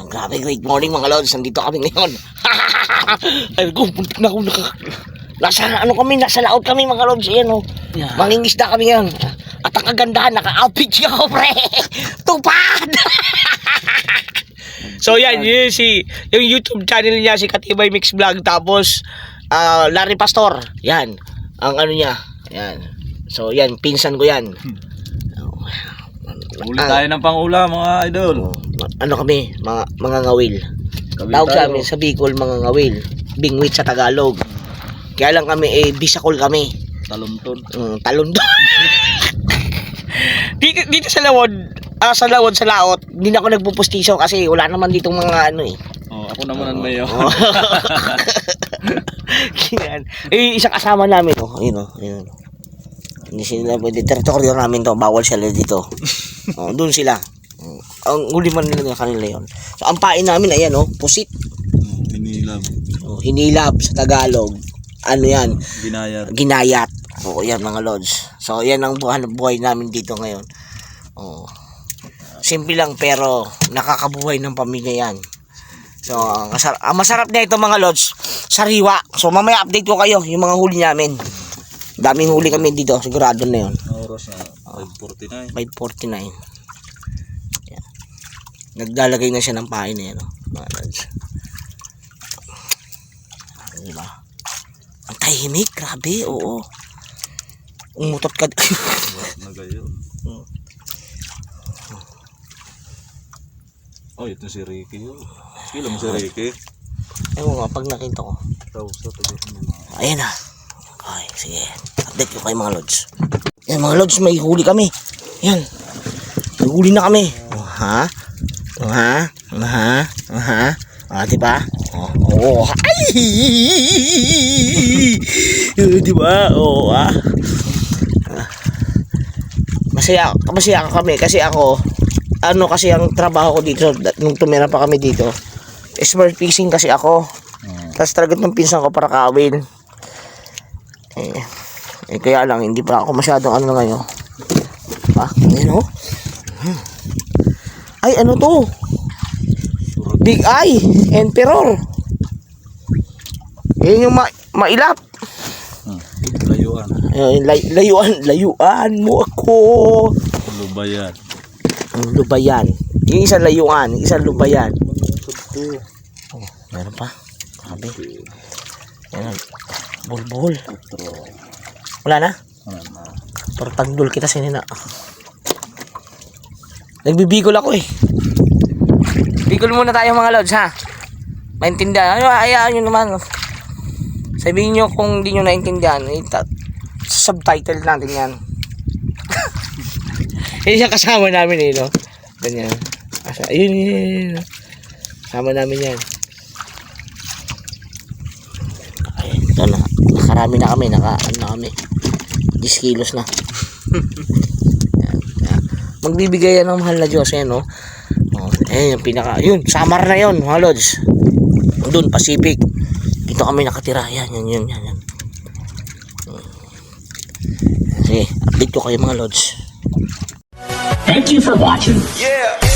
Ang grabe, great morning mga lods. Nandito kami ngayon. Ay ko, puntik na ako naka... Nasa ano kami, nasa laot kami mga lods. Ayan oh. Yeah. Mangingisda kami ngayon. At ang kagandahan, naka-outfit siya ako, pre. Tupad! so yan, yun si, yung YouTube channel niya, si Katibay Mix Vlog. Tapos, ah, Larry Pastor. Yan. Ang ano niya. Yan. So yan, pinsan ko yan. Uli Ah, tayo ng pangula mga idol. Oh, ano kami, mga mga ngawil. Kawil Tawag sa amin sa Bicol mga ngawil. Bingwit sa Tagalog. Kaya lang kami eh bisakol kami. Talunton. Mm, talon doon. dito, dito sa Lawod, ah, sa Lawod, sa Laot, hindi na ako nagpupustiso kasi wala naman ditong mga ano eh. Oh, ako naman ang mayo. Oh. Yan. eh, isang kasama namin, oh. Ayun, oh. Ayun. Hindi sila pwede. Teritoryo namin to. Bawal sila dito. oh, doon sila. Oh, ang huli man nila kanila yon. So, ang pain namin, ayan, oh. Pusit. Hinilab. Oh, hinilab sa Tagalog. Ano yan? Binayar. Ginayat. Oo, yan mga lods. So, yan ang buhay, buhay namin dito ngayon. Oo. Simple lang pero nakakabuhay ng pamilya yan. So, ang, masarap, ang masarap na ito mga lods, sariwa. So, mamaya update ko kayo yung mga huli namin. Daming huli kami dito, sigurado na yun. Oras na 5.49. 549. Naglalagay na siya ng pain yan, oh, mga lods. Diba? Ang tahimik, grabe, oo. Umutot ka. na gayon. Hmm. Oh, ito si Ricky yun. Sige lang si Ricky. Ewan nga, pag nakita ko. Ayan na. Okay, sige. Update ko kayo mga lods. Yan mga lods, may huli kami. Yan. May huli na kami. Oh, ha? Oh, ha? Oh, ha? Oh, ha? Ah, di ba? Oh, oh. Ay! Eh, di ba? Oo, ah. Masaya, masaya kami kasi ako, ano kasi ang trabaho ko dito, nung tumira pa kami dito, smart fishing kasi ako. Oh. Tapos talaga ng pinsan ko para kawin. Eh, eh kaya lang, hindi pa ako masyadong ano ngayon. Ah, ano? Hmm. Ay, ano to? Big Eye, Emperor. Yan yung ma mailap. Hmm. Layuan. Eh, lay layuan, layuan mo ako. Lubayan. Ang lubayan. Yung isang layuan, yung isang lubayan. Oh, meron pa. Grabe. Yan. Bulbul. Wala na? Ano na? Pero tagdol kita sinina. Nagbibigol ako eh. Bigol muna tayo mga lods ha. Maintindihan. Ano, ayaan nyo naman. Sabihin nyo kung di nyo naintindihan. Eh, ta- subtitle natin yan. Yan yung kasama namin eh, no? Ganyan. Asa, ayun, yun, yun, yun. Kasama namin yan. Ay, ito na. Nakarami na kami. Naka, ano na kami. 10 kilos na. Magbibigay yan ng mahal na Diyos, yan, no? Oh, eh, yung pinaka, yun, Samar na yun, mga lods. Doon, Pacific. Dito kami nakatira. Yan, yan, yan, yan. yan. Sige, update ko kayo mga lods. Thank you for watching. Yeah.